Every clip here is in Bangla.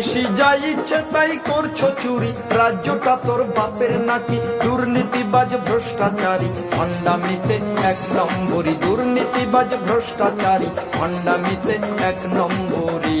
পিসি যা ইচ্ছে তাই করছ চুরি। রাজ্যটা তোর বাপের নাকি দুর্নীতিবাজ ভ্রষ্টাচারী। ভণ্ডামিতে এক নম্বরী দুর্নীতিবাজ ভ্রষ্টাচারী। ভণ্ডামিতে এক নম্বরই।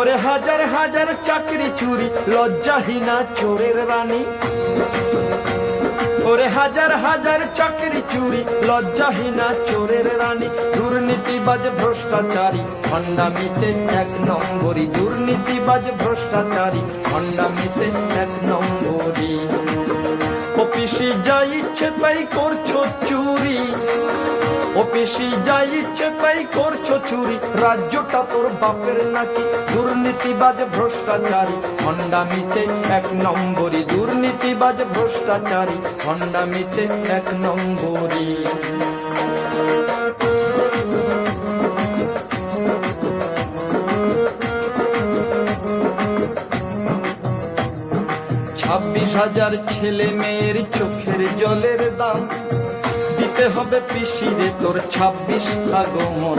করে হাজার হাজার চাকরি চুরি, লজ্জাহীনা চোরের রানী। করে হাজার হাজার চাকরি চুরি, লজ্জাহীনা চোরের রানী। দুর্নীতিবাজ ভ্রষ্টাচারী, ভণ্ডামিতে এক নম্বরই দুর্নীতিবাজ ভ্রষ্টাচারী, ভণ্ডামিতে এক নম্বরই অফিসে যা ইচ্ছে তাই করছ চুরি। অফিসে যা ইচ্ছে তাই করছ চুরি। রাজ্যটা তোর বাপের নাকি? দুর্নীতিবাজ ভ্রষ্টাচারী ভণ্ডামিতে এক নম্বরই দুর্নীতিবাজ ভ্রষ্টাচারী ভণ্ডামিতে এক নম্বরই। ছাব্বিশ হাজার ছেলে মেয়ের চোখের জলের দাম, দিতে হবে পিসিরে তোর ছাব্বিশ আগমন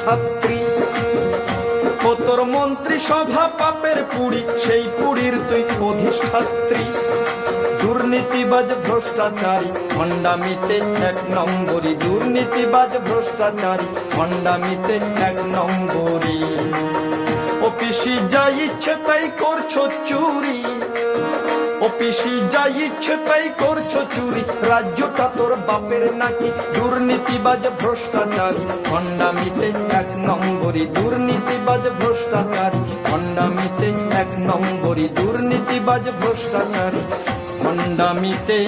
অধিষ্ঠাত্রী ও তোর মন্ত্রী সভা পাপের পুরি, সেই পুরীর তুই অধিষ্ঠাত্রী। দুর্নীতিবাজ ভ্রষ্টাচারী, ভণ্ডামিতে এক নম্বরী। দুর্নীতিবাজ ভ্রষ্টাচারী, ভণ্ডামিতে এক নম্বরই অফিসি যা ইচ্ছে তাই করছ চুরি। ইচ্ছে তাই করছ চুরি। রাজ্যটা তোর বাপের নাকি? দুর্নীতিবাজ ভ্রষ্টাচারী। খন্ডামিতে এক নম্বরই দুর্নীতিবাজ ভ্রষ্টাচারী। খন্ডামিতে এক নম্বরই দুর্নীতিবাজ ভ্রষ্টাচারী। ভণ্ডামিতে